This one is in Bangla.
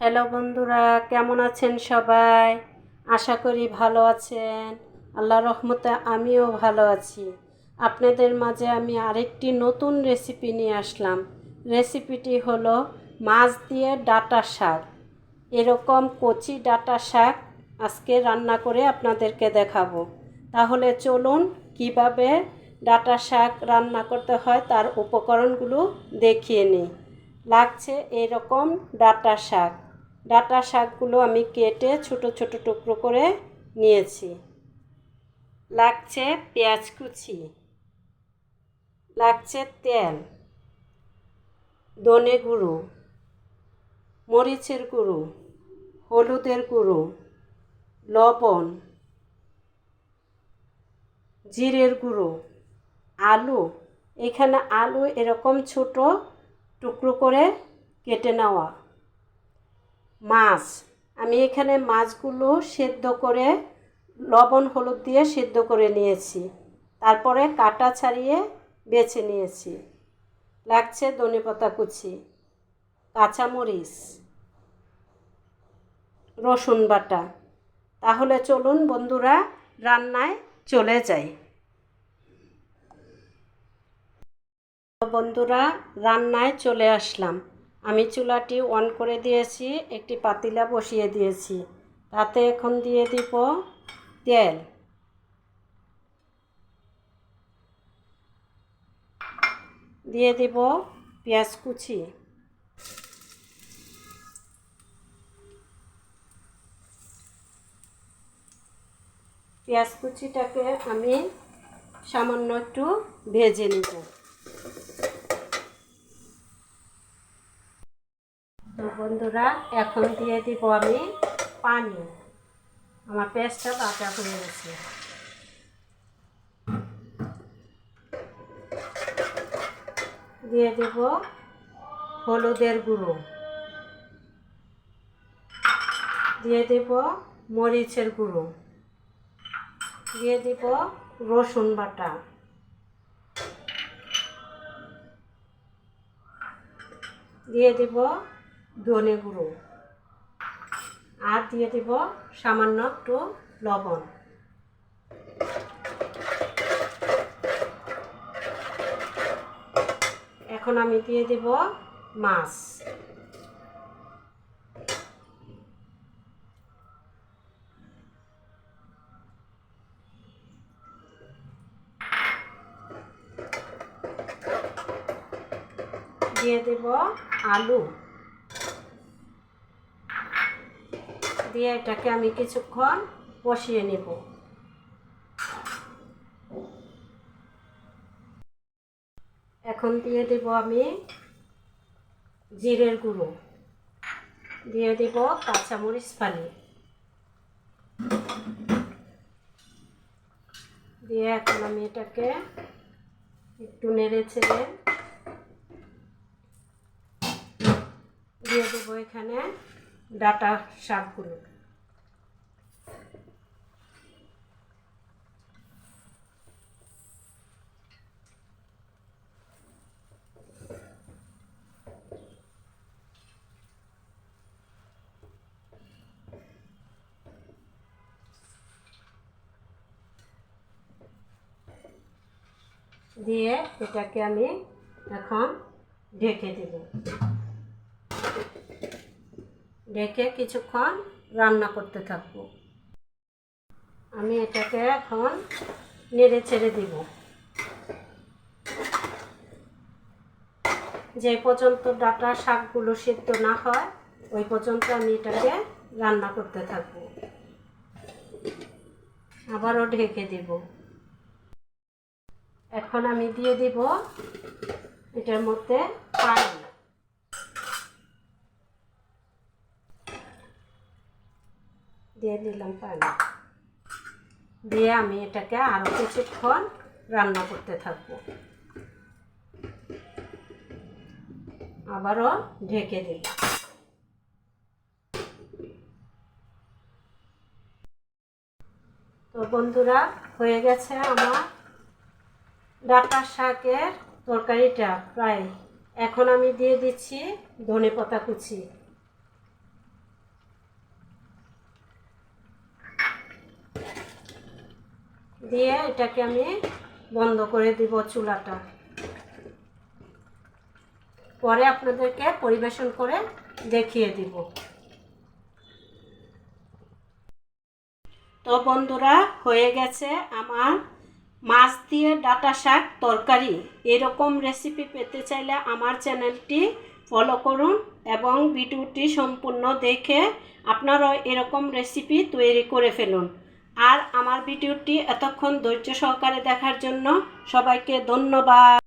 হ্যালো বন্ধুরা, কেমন আছেন সবাই? আশা করি ভালো আছেন। আল্লাহ রহমতে আমিও ভালো আছি। আপনাদের মাঝে আমি আরেকটি নতুন রেসিপি নিয়ে আসলাম। রেসিপিটি হলো মাছ দিয়ে ডাটা শাক। এরকম কচি ডাটা শাক আজকে রান্না করে আপনাদেরকে দেখাবো। তাহলে চলুন কীভাবে ডাটা শাক রান্না করতে হয় তার উপকরণগুলো দেখিয়ে নিই। লাগছে এরকম ডাটা শাক। ডাটা শাকগুলো আমি কেটে ছোট ছোট টুকরো করে নিয়েছি। লাগছে পেঁয়াজ কুচি। লাগছে তেল। ধনে গুঁড়ো। মরিচের গুঁড়ো। হলুদের গুঁড়ো। লবণ। জিরের গুঁড়ো। আলু। এখানে আলু এরকম ছোট টুকরো করে কেটে নেওয়া। মাছ। আমি এখানে মাছগুলো সেদ্ধ করে লবণ, হলুদ দিয়ে সেদ্ধ করে নিয়েছি। তারপরে কাটা ছাড়িয়ে বেছে নিয়েছি। লাগছে ধনেপাতা কুচি, কাঁচামরিচ, রসুন বাটা। তাহলে চলুন বন্ধুরা, রান্নায় চলে যাই। বন্ধুরা, রান্নায় চলে আসলাম। আমি চুলাটি অন করে দিয়েছি, একটি পাতিলা বসিয়ে দিয়েছি। তাতে এখন দিয়ে দিব তেল। দিয়ে দিব পেঁয়াজ কুচি। পেঁয়াজ কুচিটাকে আমি সামান্য একটু ভেজে নিব। তো বন্ধুরা, এখন দিয়ে দিব আমি পানি। আমার পেঁয়াজটা বাটা হয়ে গেছে। দিয়ে দেব হলুদের গুঁড়ো। দিয়ে দেব মরিচের গুঁড়ো। দিয়ে দেব রসুন বাটা। দিয়ে দেব ধনে গুঁড়ো। আর দিয়ে দেব সামান্য একটু লবণ। এখন আমি দিয়ে দেব মাছ। দিয়ে দেব আলু। দিয়ে এটাকে আমি কিছুক্ষণ কষিয়ে নেব। এখন দিয়ে দেব আমি জিরের গুঁড়ো। দিয়ে দেব কাঁচামরিচ ফালি। দিয়ে এখন আমি এটাকে একটু নেড়ে ছেড়ে দিয়ে দেবো এখানে ডাটা শাকগুলো। দিয়ে এটাকে আমি এখন ঢেকে দেব। ঢেকে কিছুক্ষণ রান্না করতে থাকব। আমি এটাকে এখন নেড়ে ছেড়ে দিব। যে পর্যন্ত ডাটা শাকগুলো সিদ্ধ না হয়, ওই পর্যন্ত আমি এটাকে রান্না করতে থাকব। আবারও ঢেকে দেব। এখন আমি দিয়ে দিব এটার মধ্যে পানি। দিয়ে দিলাম পানি। দিয়ে আমি এটাকে আরও কিছুক্ষণ রান্না করতে থাকব। আবারও ঢেকে দিই তো বন্ধুরা, হয়ে গেছে আমার ডাটা শাকের তরকারিটা প্রায় এখন আমি দিয়ে দিচ্ছি ধনে পাতা কুচি। দিয়ে এটাকে আমি বন্ধ করে দিব চুলাটা। পরে আপনাদেরকে পরিবেশন করে দেখিয়ে দিব। তো বন্ধুরা, হয়ে গেছে আমার মাছ দিয়ে ডাটা শাক তরকারি, এরকম রেসিপি পেতে চাইলে আমার চ্যানেলটি ফলো করুন এবং ভিডিওটি সম্পূর্ণ দেখে আপনারাও এরকম রেসিপি তৈরি করে ফেলুন। আর আমার ভিডিওটি এতক্ষণ ধৈর্য সহকারে দেখার জন্য সবাইকে ধন্যবাদ।